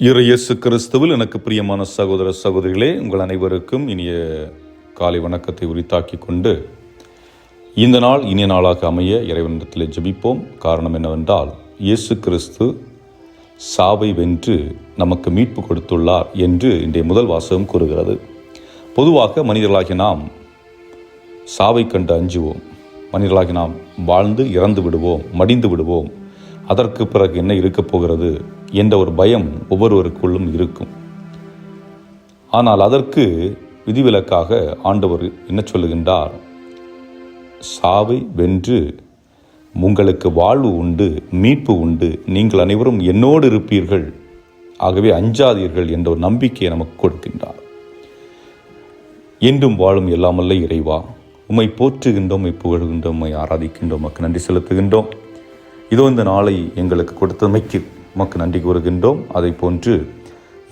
இரு இயேசு கிறிஸ்துவில் எனக்கு பிரியமான சகோதர சகோதரிகளே உங்கள் அனைவருக்கும் இனிய காலை வணக்கத்தை உரித்தாக்கி கொண்டு இந்த நாள் இனிய நாளாக அமைய இறைவனிடத்தில் ஜெபிப்போம். காரணம் என்னவென்றால் இயேசு கிறிஸ்து சாவை வென்று நமக்கு மீட்பு கொடுத்துள்ளார் என்று இன்றைய முதல் வாசகம் கூறுகிறது. பொதுவாக மனிதர்களாகிய நாம் சாவை கண்டு அஞ்சுவோம். மனிதர்களாகி நாம் வாழ்ந்து இறந்து விடுவோம் மடிந்து விடுவோம். அதற்கு பிறகு என்ன இருக்கப் போகிறது? என்ற ஒரு பயம் ஒவ்வொருவருக்குள்ளும் இருக்கும். ஆனால் அதற்கு விதிவிலக்காக ஆண்டவர் என்ன சொல்லுகின்றார்? சாவை வென்று உங்களுக்கு வாழ்வு உண்டு மீட்பு உண்டு நீங்கள் அனைவரும் என்னோடு இருப்பீர்கள். ஆகவே அஞ்சாதீர்கள் என்ற ஒரு நம்பிக்கையை நமக்கு கொடுக்கின்றார். என்றும் வாழும் எல்லாமல்ல இறைவா. உம்மை போற்றுகின்றோம் உம்மை புகழ்கின்றோம் உம்மை ஆராதிக்கின்றோம் உமக்கு நன்றி செலுத்துகின்றோம். இதோ இந்த நாளை எங்களுக்கு கொடுத்தமைக்கு உமக்கு நன்றி கூறுகின்றோம். அதை போன்று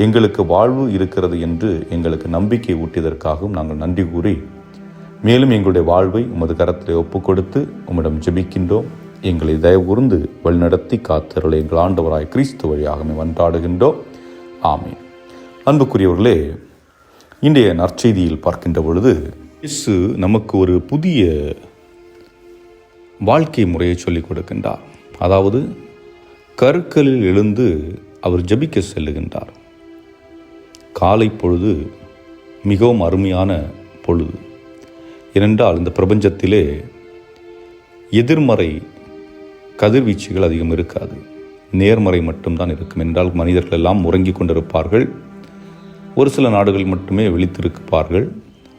எங்களுக்கு வாழ்வு இருக்கிறது என்று எங்களுக்கு நம்பிக்கை ஊட்டியதற்காகவும் நாங்கள் நன்றி கூறி மேலும் எங்களுடைய வாழ்வை உமது கரத்தில் ஒப்புக் கொடுத்து உம்மிடம் ஜெபிக்கின்றோம். எங்களை தயவுகூர்ந்து வழிநடத்தி காத்தருளை எங்கள் ஆண்டவராய் கிறிஸ்து வழியாகவே வன்றாடுகின்றோம். ஆமென். அன்புக்குரியவர்களே இன்றைய நற்செய்தியில் பார்க்கின்ற பொழுது இயேசு நமக்கு ஒரு புதிய வாழ்க்கை முறையை சொல்லிக் கொடுக்கின்றார். அதாவது கருக்களில் எழுந்து அவர் ஜெபிக்க செல்லுகின்றார். காலை பொழுது மிகவும் அருமையான பொழுது. ஏனென்றால் இந்த பிரபஞ்சத்திலே எதிர்மறை கதிர்வீச்சுகள் அதிகம் இருக்காது. நேர்மறை மட்டும்தான் இருக்கும். என்றால் மனிதர்கள் எல்லாம் உறங்கிக் கொண்டிருப்பார்கள். ஒரு சில நாடுகள் மட்டுமே விழித்திருப்பார்கள்.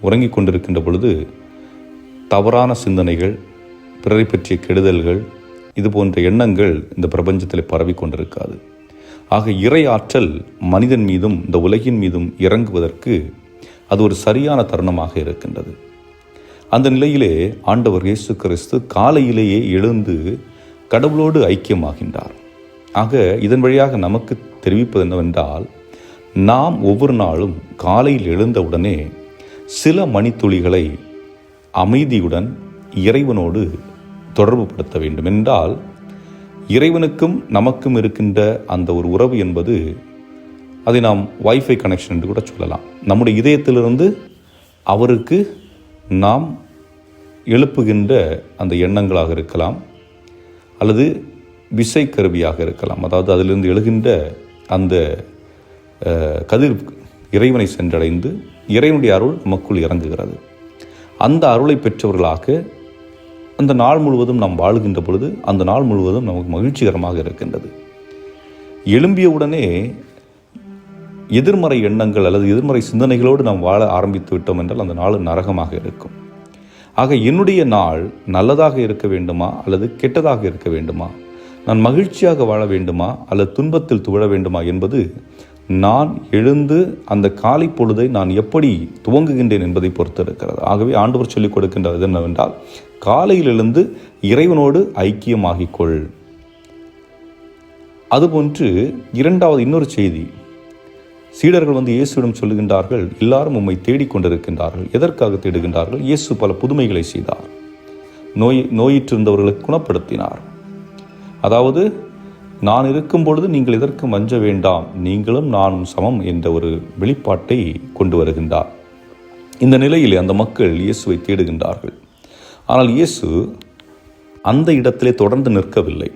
உறங்கிக் கொண்டிருக்கின்ற பொழுது தவறான சிந்தனைகள் பிறரை பற்றிய கெடுதல்கள் இது போன்ற எண்ணங்கள் இந்த பிரபஞ்சத்தில் பரவிக்கொண்டிருக்காது. ஆக இறை ஆற்றல் மனிதன் மீதும் இந்த உலகின் மீதும் இறங்குவதற்கு அது ஒரு சரியான தருணமாக இருக்கின்றது. அந்த நிலையிலே ஆண்டவர் இயேசு கிறிஸ்து காலையிலேயே எழுந்து கடவுளோடு ஐக்கியமாகின்றார். ஆக இதன் வழியாக நமக்கு தெரிவிப்பது என்னவென்றால் நாம் ஒவ்வொரு நாளும் காலையில் எழுந்தவுடனே சில மணித்துளிகளை அமைதியுடன் இறைவனோடு தொடர்புபடுத்த வேண்டும் என்றால் இறைவனுக்கும் நமக்கும் இருக்கின்ற அந்த ஒரு உறவு என்பது அதை நாம் வைஃபை கனெக்ஷன் என்று கூட சொல்லலாம். நம்முடைய இதயத்திலிருந்து அவருக்கு நாம் எழுப்புகின்ற அந்த எண்ணங்களாக இருக்கலாம் அல்லது விசை கருவியாக இருக்கலாம். அதாவது அதிலிருந்து எழுகின்ற அந்த கதிர் இறைவனை சென்றடைந்து இறைவனுடைய அருள் நமக்குள் இறங்குகிறது. அந்த அருளை பெற்றவர்களாக அந்த நாள் முழுவதும் நாம் வாழ்கின்ற பொழுது அந்த நாள் முழுவதும் நமக்கு மகிழ்ச்சிகரமாக இருக்கின்றது. எழும்பியவுடனே எதிர்மறை எண்ணங்கள் அல்லது எதிர்மறை சிந்தனைகளோடு நாம் வாழ ஆரம்பித்து விட்டோம் என்றால் அந்த நாள் நரகமாக இருக்கும். ஆக என்னுடைய நாள் நல்லதாக இருக்க வேண்டுமா அல்லது கெட்டதாக இருக்க வேண்டுமா? நான் மகிழ்ச்சியாக வாழ வேண்டுமா அல்லது துன்பத்தில் துவழ வேண்டுமா என்பது நான் எழுந்து அந்த காலை பொழுதை நான் எப்படி துவங்குகின்றேன் என்பதை பொறுத்து இருக்கிறது. ஆகவே ஆண்டவர் சொல்லிக் கொடுக்கின்றது என்னவென்றால் காலையில் எழுந்து இறைவனோடு ஐக்கியமாகிக்கொள். அதுபோன்று இரண்டாவது இன்னொரு செய்தி சீடர்கள் வந்து இயேசுவிடம் சொல்லுகின்றார்கள் எல்லாரும் உம்மை தேடிக்கொண்டிருக்கின்றார்கள் எதற்காக தேடுகின்றார்கள்? இயேசு பல புதுமைகளை செய்தார். நோய் நோயிற்றிருந்தவர்களை குணப்படுத்தினார். அதாவது நான் இருக்கும் பொழுது நீங்கள் இதற்கு மஞ்ச வேண்டாம்? நீங்களும் நானும் சமம் என்ற ஒரு வெளிப்பாட்டை கொண்டு வருகின்றார். இந்த நிலையில் அந்த மக்கள் இயேசுவை தேடுகின்றார்கள். ஆனால் இயேசு அந்த இடத்திலே தொடர்ந்து நிற்கவில்லை.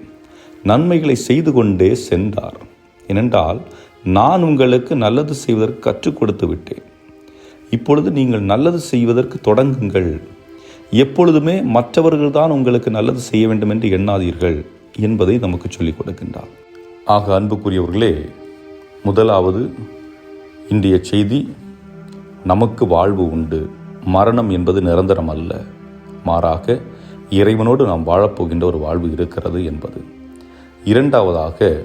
நன்மைகளை செய்து கொண்டே சென்றார். ஏனென்றால் நான் உங்களுக்கு நல்லது செய்வதற்கு கற்றுக் கொடுத்து விட்டேன். இப்பொழுது நீங்கள் நல்லது செய்வதற்கு தொடங்குங்கள். எப்பொழுதுமே மற்றவர்கள்தான் உங்களுக்கு நல்லது செய்ய வேண்டும் என்று எண்ணாதீர்கள். என்பதை நமக்கு சொல்லிக் கொடுக்கின்றார். ஆக அன்புக்குரியவர்களே முதலாவது இன்றைய செய்தி நமக்கு வாழ்வு உண்டு. மரணம் என்பது நிரந்தரம் அல்ல. மாறாக இறைவனோடு நாம் வாழப்போகின்ற ஒரு வாழ்வு இருக்கிறது என்பது. இரண்டாவதாக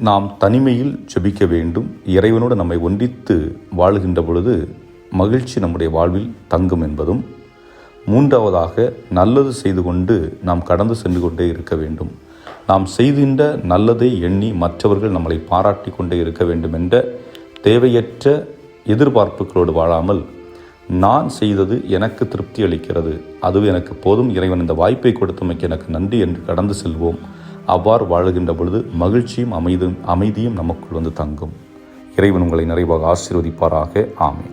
நாம் தனிமையில் ஜெபிக்க வேண்டும். இறைவனோடு நம்மை ஒன்றித்து வாழுகின்ற பொழுது மகிழ்ச்சி நம்முடைய வாழ்வில் தங்கும் என்பதும் மூன்றாவதாக நல்லது செய்து கொண்டு நாம் கடந்து சென்று கொண்டே இருக்க வேண்டும். நாம் செய்கின்ற நல்லதை எண்ணி மற்றவர்கள் நம்மளை பாராட்டி கொண்டே இருக்க வேண்டும் என்ற தேவையற்ற எதிர்பார்ப்புகளோடு வாழாமல் நான் செய்தது எனக்கு திருப்தி அளிக்கிறது. அதுவே எனக்கு போதும். இறைவன் இந்த வாய்ப்பை கொடுத்தமைக்கு எனக்கு நன்றி என்று கடந்து செல்வோம். அவ்வாறு வாழுகின்ற பொழுது மகிழ்ச்சியும் அமைதியும் அமைதியும் நமக்குள் வந்து தங்கும். இறைவன் உங்களை நிறைவாக ஆசீர்வதிப்பாராக. ஆமே